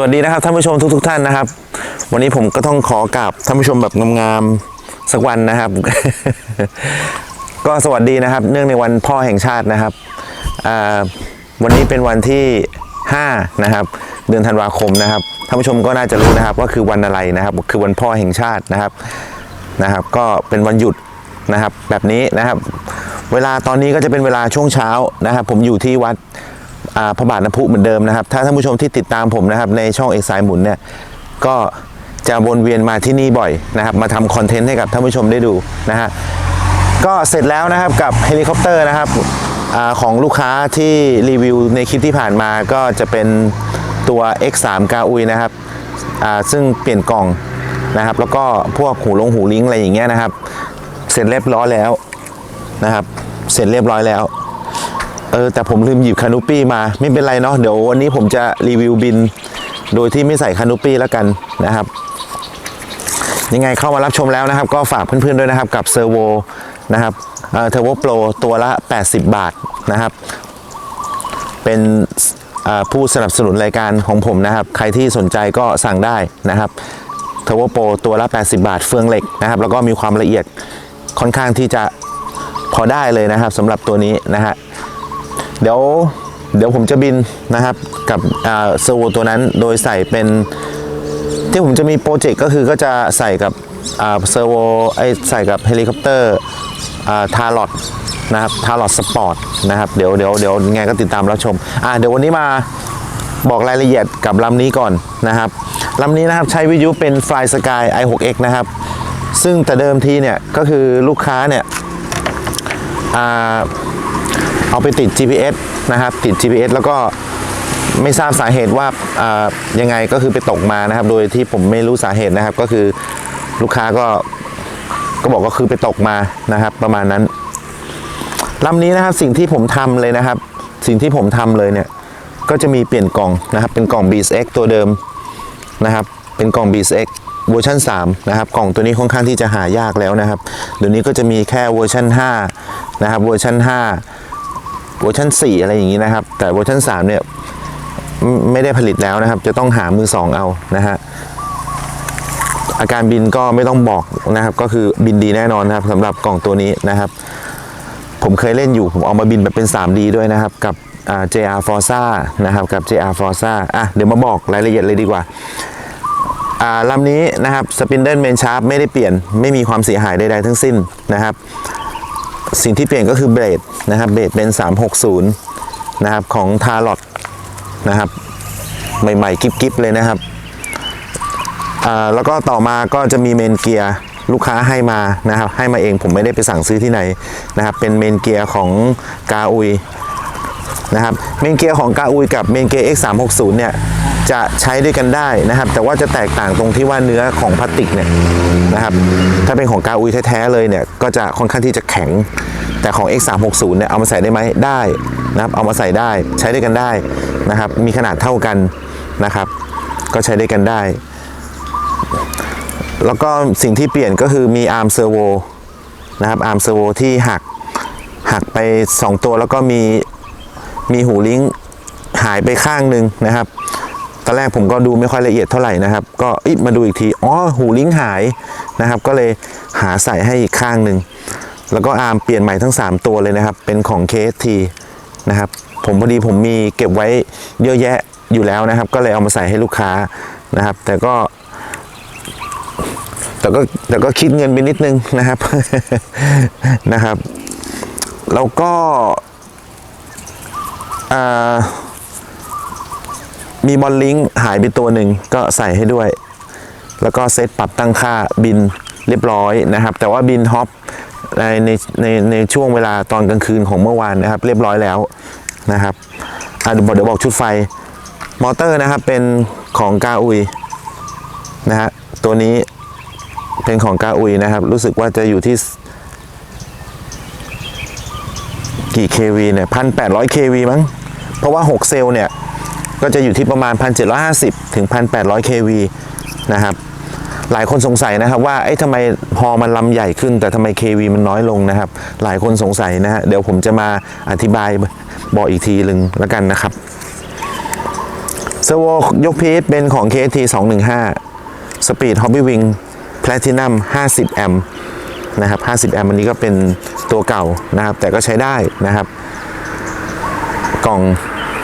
วัสดีนะครับท่านผู้ชมทุกๆทท่านนะครับ วันนี้ผมก็ต้องขอกราบท่านผู้ชมแบบงามๆสักวันนะครับ ก็สวัสดีนะครับ เนื่องในวันพ่อแห่งชาตินะครับวันนี้เป็นวันที่ 5 นะครับ เดือนธันวาคมนะครับท่านผู้ชมก็น่าจะรู้นะครับว่าคือวันอะไรนะครับ คือวันพ่อแห่งชาตินะครับนะครับ ก็เป็นวันหยุดนะครับแบบนี้นะครับ เวลาตอนนี้ก็จะเป็นเวลาช่วงเช้านะครับ ผมอยู่ที่วัด พระบาทน้ำพุเหมือนเดิมนะครับ ถ้าท่านผู้ชมที่ติดตามผมนะครับในช่องเอกสายหมุนเนี่ยก็จะวนเวียนมาที่นี่บ่อยนะครับ มาทำคอนเทนต์ให้กับท่านผู้ชมได้ดูนะฮะก็เสร็จแล้วนะครับกับเฮลิคอปเตอร์นะครับอาของลูกค้าที่รีวิวในคลิปที่ผ่านมาก็จะเป็นตัว X3 กาอุยนะครับอ่าซึ่งเปลี่ยนกล่องนะครับ แล้วก็พวกหูลงหูลิงอะไรอย่างเงี้ยนะครับ เสร็จเรียบร้อยแล้วนะครับ เสร็จเรียบร้อยแล้ว เออแต่ผมลืมหยิบคานูปี้มาไม่เป็นไรเนาะเดี๋ยววันนี้ผมจะรีวิวบิน โดยที่ไม่ใส่คานูปี้แล้วกันนะครับ ยังไงเข้ามารับชมแล้วนะครับ ก็ฝากเพื่อนๆด้วยนะครับกับเซอร์โวนะครับเทอร์โวโปรตัวละ 80 บาทนะครับ เป็นผู้สนับสนุนรายการของผมนะครับ ใครที่สนใจก็สั่งได้นะครับเทอร์โวโปรตัวละ 80 บาท เฟืองเหล็กนะครับ แล้วก็มีความละเอียดค่อนข้างที่จะพอได้เลยนะครับสำหรับตัวนี้นะฮะ เดี๋ยวเดี๋ยวผมจะบินนะครับกับเซอร์โวตัวนั้นโดยใส่เป็นที่ผมจะมีโปรเจกต์ก็คือก็จะใส่กับเซอร์โวไอใส่กับเฮลิคอปเตอร์ทาร์ลอดนะครับทาร์ลอดสปอร์ตนะครับเดี๋ยวเดี๋ยวเดี๋ยวไงก็ติดตามรับชมอ่าเดี๋ยววันนี้มาบอกรายละเอียดกับลำนี้ก่อนนะครับลำนี้นะครับใช้วิทยุเป็น Fly Sky i6x นะครับ ซึ่งแต่เดิมทีเนี่ยก็คือลูกค้าเนี่ยอ่า เอาไปติด GPS นะครับติด GPS แล้วก็ไม่ทราบสาเหตุว่าายังไงก็คือไปตกมานะครับ โดยที่ผมไม่รู้สาเหตุนะครับ ก็คือลูกค้าก็ก็บอกก็คือไปตกมานะครับ ประมาณนั้นลำนี้นะครับสิ่งที่ผมทำเลยนะครับ สิ่งที่ผมทำเลยเนี่ยก็จะมีเปลี่ยนกล่องนะครับ เป็นกล่อง b s x ตัวเดิมนะครับ เป็นกล่อง b s x เวอร์ชัน3นะครับกล่องตัวนี้ค่อนข้างที่จะหายากแล้วนะครับเดี๋ยวนี้ก็จะมีแค่เวอร์ชัน5นะครับเวอร์ชัน5 เวอร์ชัน4 อะไรอย่างนี้นะครับ แต่เวอร์ชัน3เนี่ยไม่ได้ผลิตแล้วนะครับ จะต้องหามือสองเอานะฮะอาการบินก็ไม่ต้องบอกนะครับ ก็คือบินดีแน่นอนนะครับสำหรับกล่องตัวนี้นะครับ ผมเคยเล่นอยู่ผมเอามาบินแบบเป็น 3D ด้วยนะครับ กับ JR Forza นะครับกับ JR Forza อะเดี๋ยวมาบอกรายละเอียดเลยดีกว่าอ่าลำนี้นะครับสปินเดิลเมนชาร์ปไม่ได้เปลี่ยนไม่มีความเสียหายใดๆทั้งสิ้นนะครับ สิ่งที่เปลี่ยนก็คือเบรดนะครับเบรดเป็น 360 นะครับของทาร์ลอตนะครับใหม่ๆกิ๊บๆเลยนะครับแล้วก็ต่อมาก็จะมีเมนเกียร์ลูกค้าให้มานะครับให้มาเองผมไม่ได้ไปสั่งซื้อที่ไหนนะครับเป็นเมนเกียร์ของกาอุยนะครับเมนเกียร์ของกาอุยกับเมนเกียร์ X360 เนี่ย จะใช้ด้วยกันได้นะครับ แต่ว่าจะแตกต่างตรงที่ว่าเนื้อของพลาสติกเนี่ยนะครับ ถ้าเป็นของกาอุยแท้ๆเลยเนี่ย ก็จะค่อนข้างที่จะแข็ง แต่ของ X360 เนี่ยเอามาใส่ได้ไหมได้นะครับ เอามาใส่ได้ใช้ด้วยกันได้นะครับ มีขนาดเท่ากันนะครับ ก็ใช้ด้วยกันได้ แล้วก็สิ่งที่เปลี่ยนก็คือมีอาร์มเซอร์โวนะครับอาร์มเซอร์โวที่หักหักไป 2 ตัวแล้วก็มีมีหูลิงก์หายไปข้างหนึ่งนะครับ อนแรกผมก็ดูไม่ค่อยละเอียดเท่าไหร่นะครับ ก็อิมาดูอีกที อ๋อ หูลิงหายนะครับ ก็เลยหาใส่ให้อีกข้างหนึ่ง แล้วก็อาร์มเปลี่ยนใหม่ทั้ง 3 ตัวเลยนะครับ เป็นของ KST นะครับ ผมพอดีผมมีเก็บไว้เยอะแยะอยู่แล้วนะครับ ก็เลยเอามาใส่ให้ลูกค้านะครับ แต่ก็ แต่ก็แต่ก็คิดเงินไปนิดนึงนะครับ นะครับ แล้วก็อ่า มีบอลลิงก์หายไปตัวหนึ่งก็ใส่ให้ด้วย แล้วก็เซตปรับตั้งค่าบินเรียบร้อยนะครับ แต่ว่าบินฮอปในในในในช่วงเวลาตอนกลางคืนของเมื่อวานนะครับ เรียบร้อยแล้วนะครับอะเดี๋ยวบอกเดี๋ยวบอกชุดไฟมอเตอร์นะครับเป็นของกาอุยนะฮะตัวนี้เป็นของกาอุยนะครับ รู้สึกว่าจะอยู่ที่กี่ kV เนี่ยพันแปดร้อย kV มั้ง เพราะว่า 6 เซลล์เนี่ย ก็จะอยู่ที่ประมาณ 1,750 ถึง 1,800 kV นะครับ หลายคนสงสัยนะครับว่า เอ๊ะทำไมพอมันลำใหญ่ขึ้น แต่ทำไม kV มันน้อยลงนะครับ หลายคนสงสัยนะฮะ เดี๋ยวผมจะมาอธิบายบอกอีกทีหนึ่งแล้วกันนะครับเซอร์โวยกพีชเป็นของ KT 215 Speed Hobby Wing Platinum 50 แอมป์นะครับ 50 แอมป์อันนี้ก็เป็นตัวเก่านะครับ แต่ก็ใช้ได้นะครับ กล่อง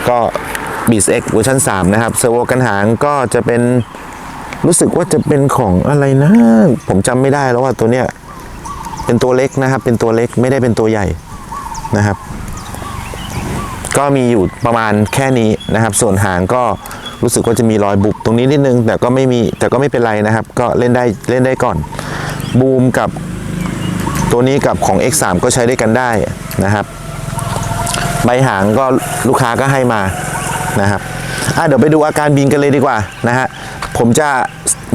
ก็ b e a t X เวอร์ชัน3นะครับเซอร์โวกันหางก็จะเป็นรู้สึกว่าจะเป็นของอะไรนะ ผมจำไม่ได้แล้วว่าตัวเนี้ยเป็นตัวเล็กนะครับ เป็นตัวเล็กไม่ได้เป็นตัวใหญ่นะครับ ก็มีอยู่ประมาณแค่นี้นะครับ ส่วนหางก็รู้สึกว่าจะมีรอยบุบตรงนี้นิดนึง แต่ก็ไม่มีแต่ก็ไม่เป็นไรนะครับ ก็เล่นได้เล่นได้ก่อน บูมกับตัวนี้กับของ X3 ก็ใช้ได้กันได้นะครับ ใบหางก็ลูกค้าก็ให้มา นะครับอะเดี๋ยวไปดูอาการบินกันเลยดีกว่านะฮะผมจะ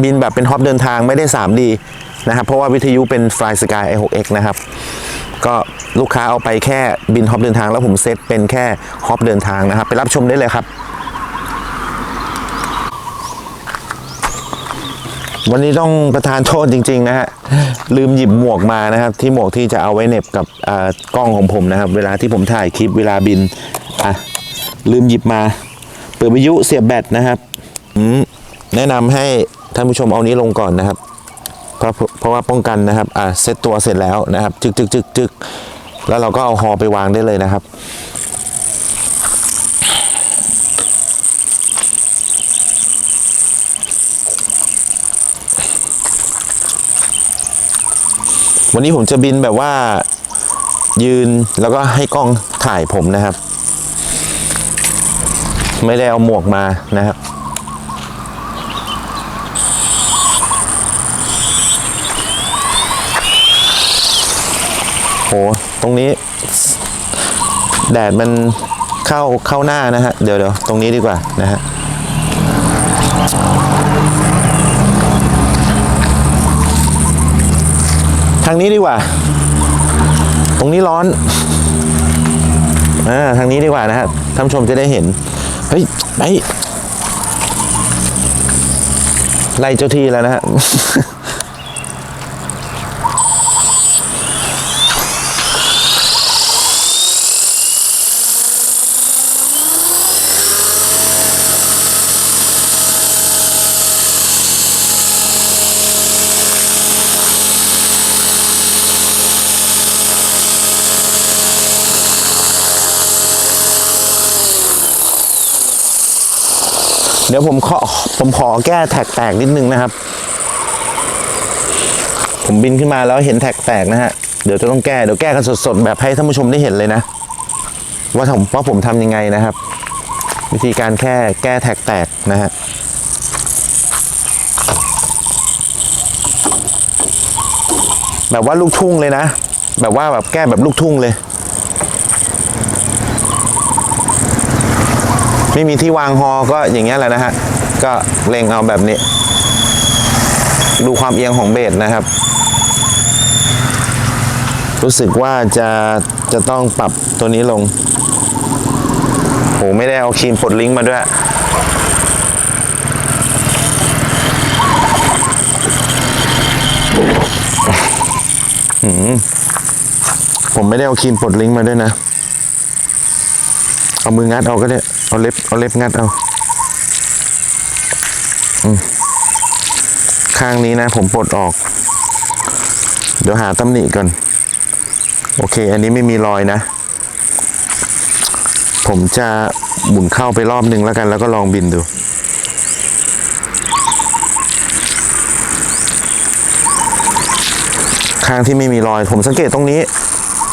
บินแบบเป็นฮอปเดินทางไม่ได้ 3D นะครับเพราะว่าวิทยุเป็น Fly Sky i6X นะครับก็ลูกค้าเอาไปแค่บินฮอปเดินทาง แล้วผมเซตเป็นแค่ฮอปเดินทางนะครับ ไปรับชมได้เลยครับ วันนี้ต้องประทานโทษจริง ๆ นะฮะลืมหยิบหมวกมานะครับ ที่หมวกที่จะเอาไว้เหน็บกับอ่ากล้องของผมนะครับ เวลาที่ผมถ่ายคลิปเวลาบินอะลืมหยิบมา ปิดวิทยุเสียบแบตนะครับแนะนำให้ท่านผู้ชมเอานี้ลงก่อนนะครับ เพราะเพราะว่าป้องกันนะครับอะเซตตัวเสร็จแล้วนะครับจึกจึกจึกจึกแล้วเราก็เอาฮอไปวางได้เลยนะครับวันนี้ผมจะบินแบบว่ายืนแล้วก็ให้กล้องถ่ายผมนะครับ ไม่ได้เอาหมวกมานะครับ โห ตรงนี้ แดดมันเข้าเข้าหน้านะฮะ เดี๋ยวเดี๋ยวตรงนี้ดีกว่านะฮะทางนี้ดีกว่า ตรงนี้ร้อน อ่า ทางนี้ดีกว่านะครับท่านชมจะได้เห็น เฮ้ยไอไล่เจ้าที่แล้วนะฮะ เดี๋ยวผมขอผมขอแก้แท็กแตกนิดนึงนะครับ ผมบินขึ้นมาแล้วเห็นแท็กแตกนะฮะ เดี๋ยวจะต้องแก้เดี๋ยวแก้กันสดๆ แบบให้ท่านผู้ชมได้เห็นเลยนะ ว่าผมว่าผมทำยังไงนะครับ วิธีการแค่แก้แท็กแตกนะฮะแบบว่าลูกทุ่งเลยนะ แบบว่าแบบแก้แบบลูกทุ่งเลย ไม่มีที่วางฮอก็อย่างเงี้ยแหละนะฮะ ก็เล็งเอาแบบนี้ ดูความเอียงของเบสนะครับ รู้สึกว่าจะจะต้องปรับตัวนี้ลงโหไม่ได้เอาครีมปลดลิงก์มาด้วย ผมไม่ได้เอาครีมปลดลิงก์มาด้วยนะ เอามืองัดเอาก็ได้ เอาเล็บเอาเล็บงัดเอาอืมข้างนี้นะ ผมปลดออก เดี๋ยวหาตำหนิก่อน โอเค อันนี้ไม่มีรอยนะ ผมจะหมุนเข้าไปรอบนึงแล้วกัน แล้วก็ลองบินดู ข้างที่ไม่มีรอย ผมสังเกตตรงนี้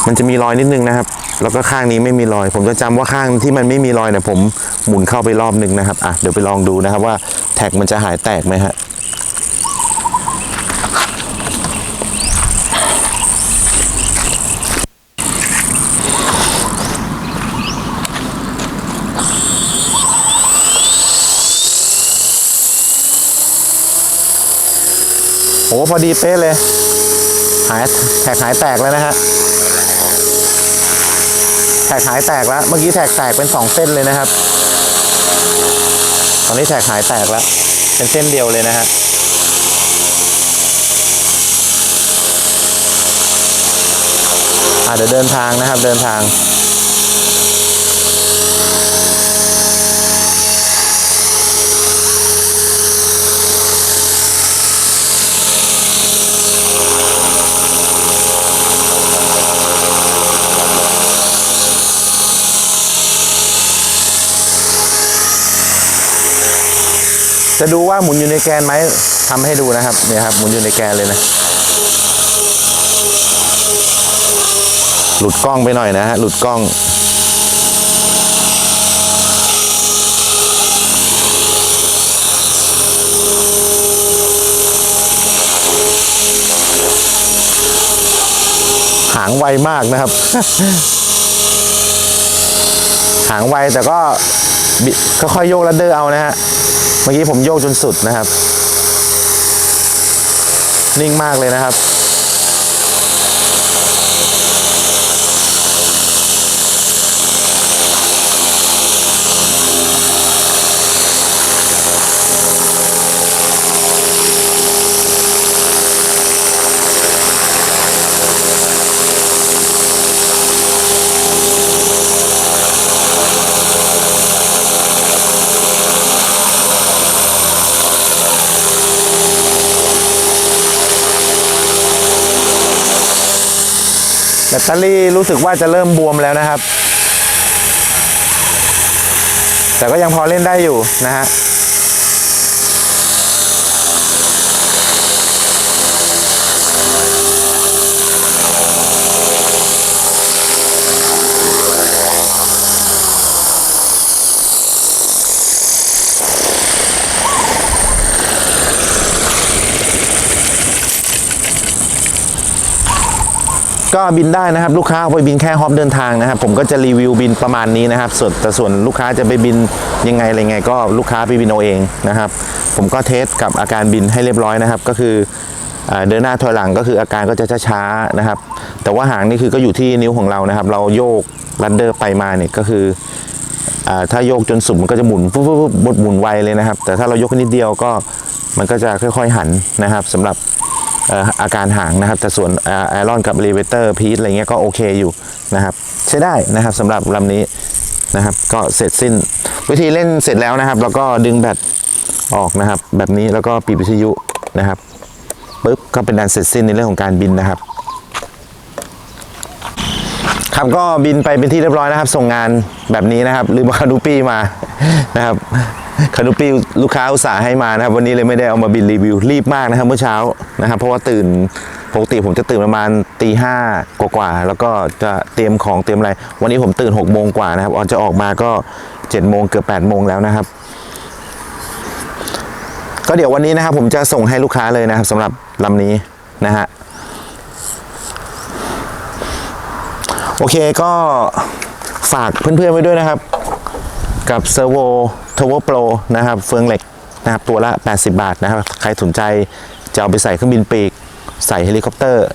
มันจะมีรอยนิดนึงนะครับ แล้วก็ข้างนี้ไม่มีรอย ผมจะจำว่าข้างที่มันไม่มีรอยเนี่ยผมหมุนเข้าไปรอบนึงนะครับอะเดี๋ยวไปลองดูนะครับว่าแท็กมันจะหายแตกไหมฮะโอ้พอดีเป๊ะเลย หายแท็กหายแตกแล้วนะฮะ แท็กหายแตกแล้ว เมื่อกี้แท็กแตกเป็นสองเส้นเลยนะครับ ตอนนี้แท็กหายแตกแล้ว เป็นเส้นเดียวเลยนะฮะอ่าเดี๋ยวเดินทางนะครับเดินทาง จะดูว่าหมุนอยู่ในแกนไหมทำให้ดูนะครับเนี่ยครับหมุนอยู่ในแกนเลยนะ หลุดกล้องไปหน่อยนะฮะหลุดกล้องหางไวมากนะครับ หางไวแต่ก็ค่อยๆโยกลัดเดอร์เอานะฮะ มื่อกี้ผมโยกจนสุดนะครับ นิ่งมากเลยนะครับ แบตเตอรี่รู้สึกว่าจะเริ่มบวมแล้วนะครับ แต่ก็ยังพอเล่นได้อยู่นะฮะ ก็บินได้นะครับ ลูกค้าไปบินแค่ฮอปเดินทางนะครับ ผมก็จะรีวิวบินประมาณนี้นะครับ ส่วนแต่ส่วนลูกค้าจะไปบินยังไงอะไรไง ก็ลูกค้าไปบินเอาเองนะครับ ผมก็เทสกับอาการบินให้เรียบร้อยนะครับ ก็คือเดินหน้าถอยหลังก็คืออาการก็จะช้าๆนะครับ แต่ว่าหางนี่คือก็อยู่ที่นิ้วของเรานะครับ เราโยกลัดเดอร์ไปมาเนี่ยก็คืออถ้าโยกจนสุดมันก็จะหมุนปุ๊บปุ๊บปุ๊บหมุนหมุนไวเลยนะครับ แต่ถ้าเรายกนิดเดียวก็มันก็จะค่อย ๆหันนะครับสำหรับ อาการห่างนะครับ แต่ส่วนไอรอนกับรีเวเตอร์พีทอะไรเงี้ยก็โอเคอยู่นะครับ ใช้ได้นะครับสำหรับลำนี้นะครับ ก็เสร็จสิ้น วิธีเล่นเสร็จแล้วนะครับ แล้วก็ดึงแบตออกนะครับ แบบนี้แล้วก็ปิดวิทยุนะครับปุ๊บก็เป็นการเสร็จสิ้นในเรื่องของการบินนะครับ ครับก็บินไปเป็นที่เรียบร้อยนะครับ ส่งงานแบบนี้นะครับลืมาคานูปี้มานะครับคานูปี้ลูกค้าอุตส่าห์ให้มานะครับ วันนี้เลยไม่ได้เอามาบินรีวิวรีบมากนะครับเมื่อเช้านะครับ เพราะว่าตื่นปกติผมจะตื่นประมาณตีห้ากว่าๆแล้วก็จะเตรียมของเตรียมอะไร วันนี้ผมตื่น6กโมงกว่านะครับออนจะออกมาก็7จ็ดโมงเกือบ8ปดโมงแล้วนะครับ ก็เดี๋ยววันนี้นะครับผมจะส่งให้ลูกค้าเลยนะครับสำหรับลำนี้นะฮะ โอเคก็ฝากเพื่อนๆไว้ด้วยนะครับ กับเซอร์โวทวโปรนะครับ เฟืองเหล็กนะครับตัวละ 80 บาทนะครับ ใครสนใจจะเอาไปใส่เครื่องบินปีก ใส่เฮลิคอปเตอร์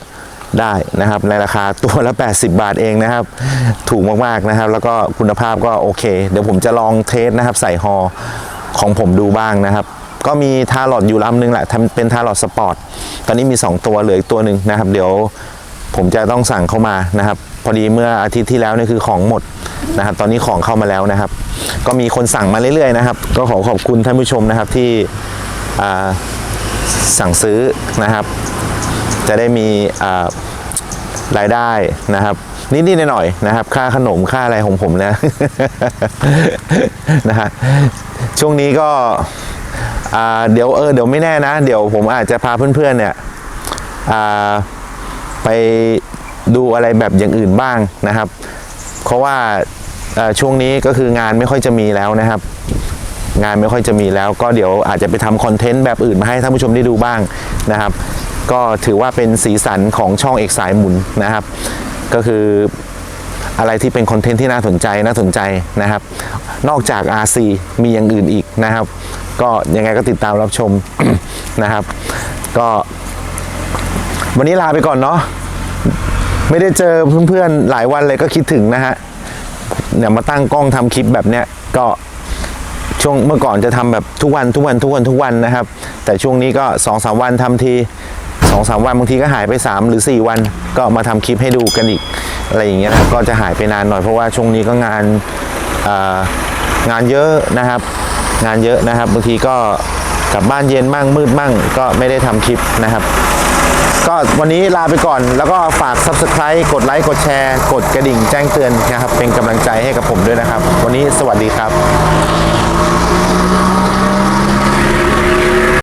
ได้นะครับ ในราคาตัวละ 80 บาทเองนะครับ ถูกมากๆนะครับ แล้วก็คุณภาพก็โอเค เดี๋ยวผมจะลองเทสนะครับ ใส่ฮอของผมดูบ้างนะครับ ก็มีทาร์ลอดอยู่ลำหนึงแหละทำเป็นทาร์ลอดสปอร์ตตอนนี้มี 2 ตัวเหลืออีกตัวหนึ่งนะครับ เดี๋ยวผมจะต้องสั่งเข้ามานะครับ พอดีเมื่ออาทิตย์ที่แล้วนี่คือของหมดนะครับตอนนี้ของเข้ามาแล้วนะครับ ก็มีคนสั่งมาเรื่อยๆนะครับ ก็ขอขอบคุณท่านผู้ชมนะครับที่สั่งซื้อนะครับ จะได้มีรายได้นะครับนิดๆหน่อยๆนะครับ ค่าขนมค่าอะไรของผมนะนะฮะช่วงนี้ก็เดี๋ยวเออเดี๋ยวไม่แน่นะ เดี๋ยวผมอาจจะพาเพื่อนๆเนี่ยไป ดูอะไรแบบอย่างอื่นบ้างนะครับ เพราะว่าช่วงนี้ก็คืองานไม่ค่อยจะมีแล้วนะครับ งานไม่ค่อยจะมีแล้ว ก็เดี๋ยวอาจจะไปทำคอนเทนต์แบบอื่นมาให้ท่านผู้ชมได้ดูบ้างนะครับ ก็ถือว่าเป็นสีสันของช่องเอกสายหมุนนะครับ ก็คืออะไรที่เป็นคอนเทนต์ที่น่าสนใจน่าสนใจนะครับ นอกจาก RC มีอย่างอื่นอีกนะครับ ก็ยังไงก็ติดตามรับชมนะครับ ก็วันนี้ลาไปก่อนเนาะ ไม่ได้เจอเพื่อนๆหลายวันเลยก็คิดถึงนะฮะเนี่ยมาตั้งกล้องทำคลิปแบบเนี้ยก็ช่วงเมื่อก่อนจะทำแบบทุกวันทุกวันทุกวันทุกวันนะครับ แต่ช่วงนี้ก็สองสามวันทำทีสองสามวันบางทีก็หายไป 3 หรือ 4 วัน ก็มาทำคลิปให้ดูกันอีกอะไรอย่างเงี้ยนะก็จะหายไปนานหน่อยเพราะว่าช่วงนี้ก็งานงานเยอะนะครับ งานเยอะนะครับบางทีก็กลับบ้านเย็นมั่งมืดมั่งก็ไม่ได้ทำคลิปนะครับ ก็วันนี้ลาไปก่อน แล้วก็ฝาก Subscribe กดไลค์กดแชร์ กดกระดิ่งแจ้งเตือนนะครับ เป็นกำลังใจให้กับผมด้วยนะครับ วันนี้สวัสดีครับ